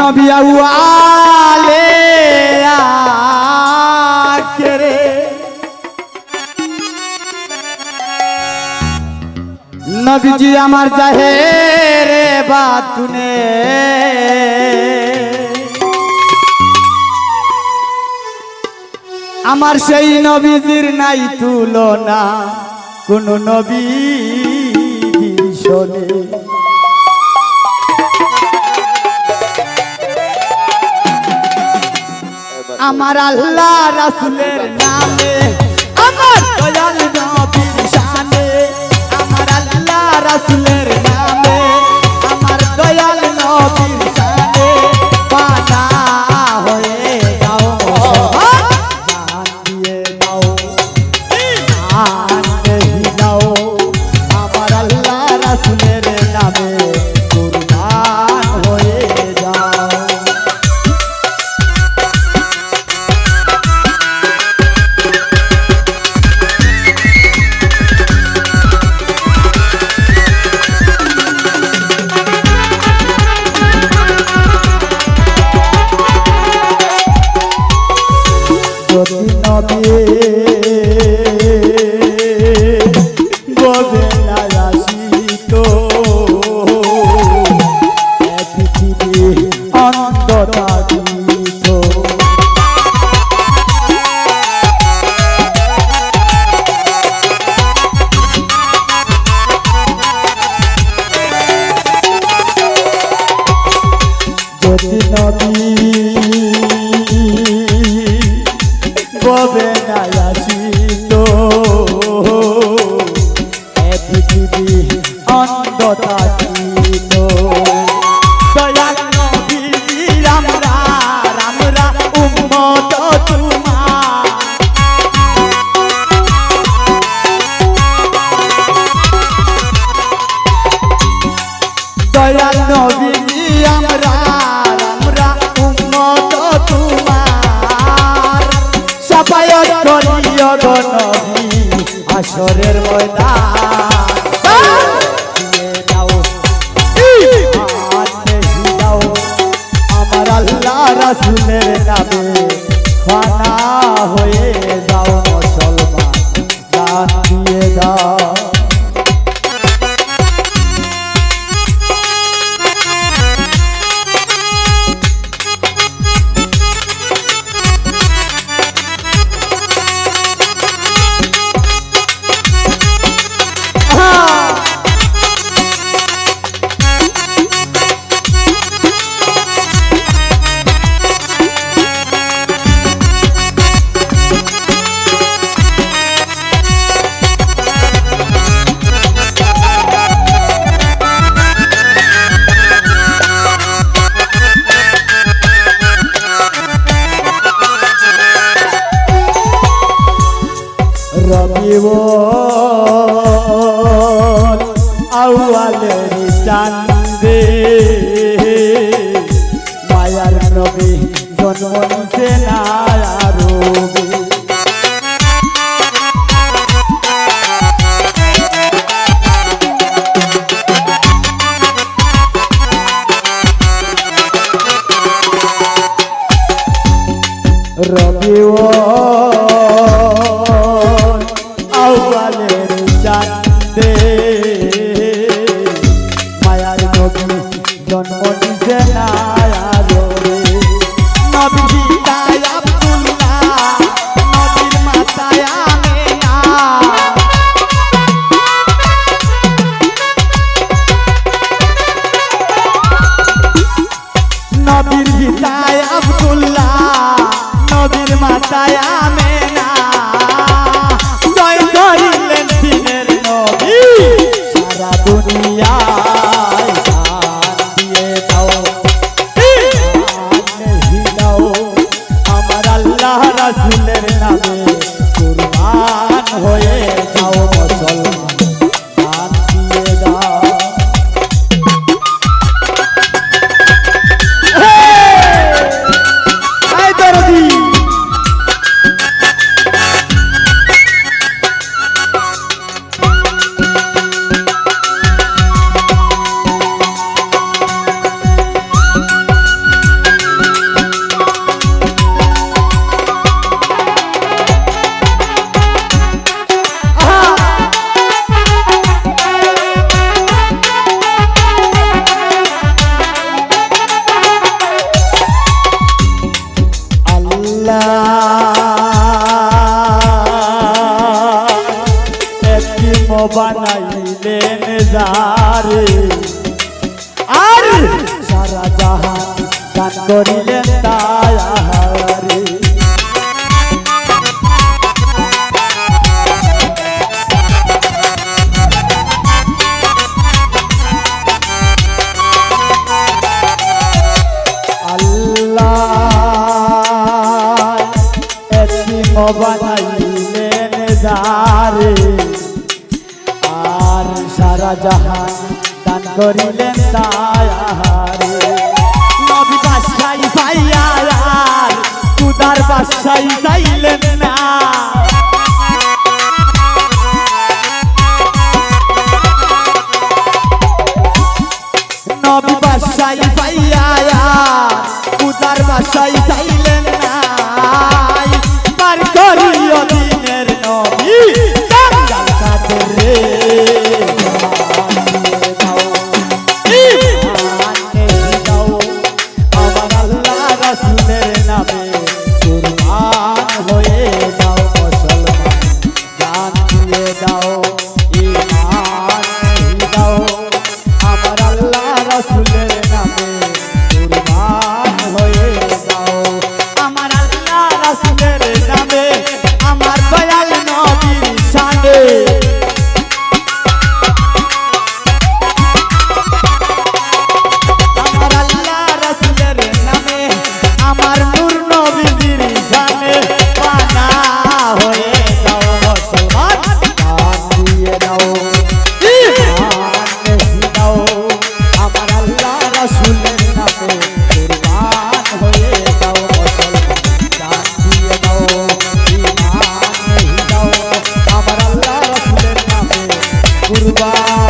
নবিয়া আলে নবীজি আমার জাহেরে বাতুনে। আমার সেই নবীজির নাই তুলনা কোন নবী শোনে। আমার আল্লাহ রাসুলের নামে। আমার দয়াল নবীর শানে। আমার আল্লাহ রাসুলের পৃথিবী অন্ধতা দিত। দয়াল নবী আমরা আমরা উম্মত তোমার। দয়াল নবী আমরা আমরা উম্মত তোমার। সাফায়াত করিও গো নবী আসরের ময়দান। রাসূলের নামে ফানা হয়ে যাও মুসলমান দান দিয়ে দাও। রবিবন আউয়ালের চান্দে মায়ার নবী জন্ম না রবি। মাতায় আমেনা জয় করিলেন দিনের আমার আল্লাহ রাসূলের দান করিলেন তায়ারে আল্লাহ এতিম বানাইলেন যারে। আর সারা জাহান দান করিলেন তায়ারে বাসাই চাইলেন না। নবী বাসাই পাইয়া উদার বাসাই Bye.